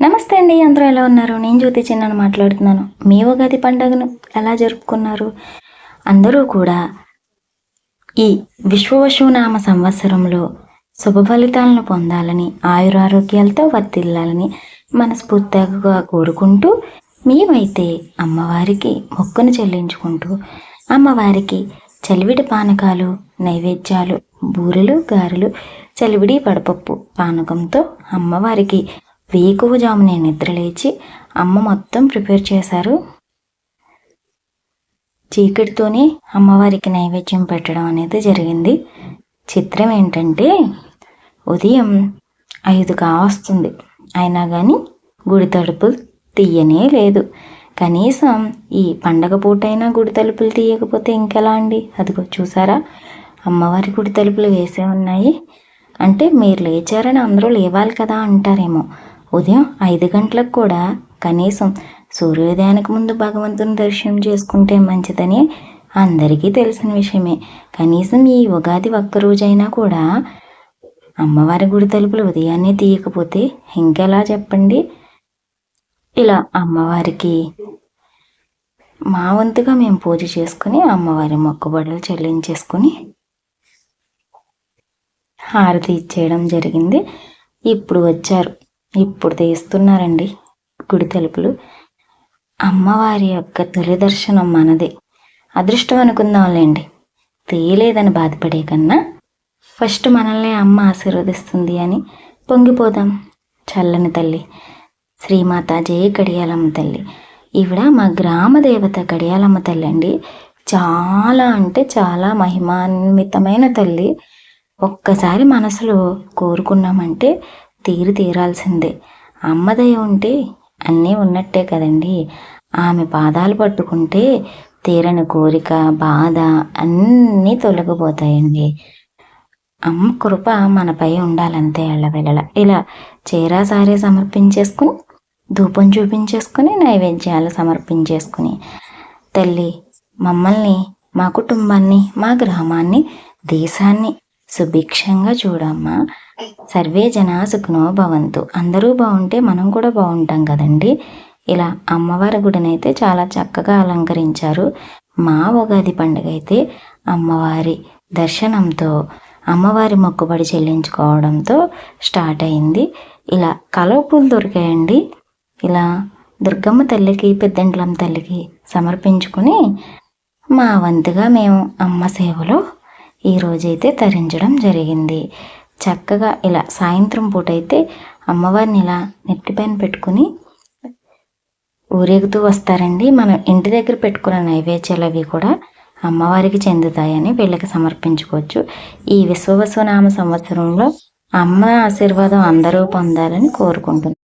నమస్తే అండి అందరూ ఎలా ఉన్నారు? నేను జ్యోతి చిన్నను మాట్లాడుతున్నాను. మీ ఉగాది పండుగను ఎలా జరుపుకున్నారు? అందరూ కూడా ఈ విశ్వవశునామ సంవత్సరంలో శుభ ఫలితాలను పొందాలని ఆయురారోగ్యాలతో వర్తిల్లాలని మనస్ఫూర్తిగా కోరుకుంటూ మేమైతే అమ్మవారికి మొక్కును చెల్లించుకుంటూ అమ్మవారికి చలివిడి పానకాలు నైవేద్యాలు బూరెలు గారెలు చలివిడి పడపప్పు పానకంతో అమ్మవారికి వేకువజామునే నిద్రలేచి అమ్మ మొత్తం ప్రిపేర్ చేశారు. చీకటితోనే అమ్మవారికి నైవేద్యం పెట్టడం అనేది జరిగింది. చిత్రం ఏంటంటే ఉదయం ఐదు కావస్తుంది. అయినా కానీ గుడి తలుపులు తీయనే లేదు. కనీసం ఈ పండగ పూటైనా గుడి తలుపులు తీయకపోతే ఇంకెలా అండి? అదిగో చూసారా? అమ్మవారి గుడి తలుపులు వేసే ఉన్నాయి. అంటే మీరు లేచారని అందరూ లేవాలి కదా అంటారేమో. ఉదయం ఐదు గంటలకు కూడా కనీసం సూర్యోదయానికి ముందు భగవంతుని దర్శనం చేసుకుంటే మంచిదని అందరికీ తెలిసిన విషయమే. కనీసం ఈ ఉగాది ఒక్కరోజైనా కూడా అమ్మవారి గుడి తలుపులు ఉదయాన్నే తీయకపోతే ఇంకెలా చెప్పండి? ఇలా అమ్మవారికి మా వంతుగా మేము పూజ చేసుకుని అమ్మవారి మొక్కుబడులు చెల్లించేసుకుని హారతి ఇచ్చేయడం జరిగింది. ఇప్పుడు వచ్చారు. ఇప్పుడు తీస్తున్నారండి గుడి తలుపులు. అమ్మవారి యొక్క తొలి దర్శనం మనదే. అదృష్టం అనుకుందాంలేండి. తీయలేదని బాధపడే కన్నా ఫస్ట్ మనల్ని అమ్మ ఆశీర్వదిస్తుంది అని పొంగిపోదాం. చల్లని తల్లి శ్రీమాత జయ కడియాలమ్మ తల్లి. ఈవిడ మా గ్రామ దేవత కడియాలమ్మ తల్లి అండి. చాలా అంటే చాలా మహిమాన్వితమైన తల్లి. ఒక్కసారి మనసులో కోరుకున్నామంటే తీరి తీరాల్సిందే. అమ్మదయ ఉంటే అన్నీ ఉన్నట్టే కదండి. ఆమె పాదాలు పట్టుకుంటే తీరని కోరిక బాధ అన్నీ తొలగిపోతాయండి. అమ్మ కృప మనపై ఉండాలంతే ఎళ్ళవెళ్ళల ఇలా చీరా సారీ సమర్పించేసుకుని ధూపం చూపించేసుకుని నైవేద్యాలు సమర్పించేసుకుని తల్లి మమ్మల్ని మా కుటుంబాన్ని మా గ్రామాన్ని దేశాన్ని సుభిక్షంగా చూడమ్మా. సర్వే జనా సుఖనో భవంతు. అందరూ బాగుంటే మనం కూడా బాగుంటాం కదండి. ఇలా అమ్మవారి గుడినైతే చాలా చక్కగా అలంకరించారు. మా ఉగాది పండుగ అయితే అమ్మవారి దర్శనంతో అమ్మవారి మొక్కుబడి చెల్లించుకోవడంతో స్టార్ట్ అయింది. ఇలా కలవపూలు దొరికాయండి. ఇలా దుర్గమ్మ తల్లికి పెద్దంట్లమ్మ తల్లికి సమర్పించుకుని మా వంతుగా మేము అమ్మ సేవలో ఈరోజైతే తరించడం జరిగింది. చక్కగా ఇలా సాయంత్రం పూట అయితే అమ్మవారిని ఇలా నెట్టిపైన పెట్టుకుని ఊరేగుతూ వస్తారండి. మనం ఇంటి దగ్గర పెట్టుకున్న నైవేద్యాలు అవి కూడా అమ్మవారికి చెందుతాయని వీళ్ళకి సమర్పించుకోవచ్చు. ఈ విశ్వవసునామ సంవత్సరంలో అమ్మ ఆశీర్వాదం అందరూ పొందాలని కోరుకుంటున్నాను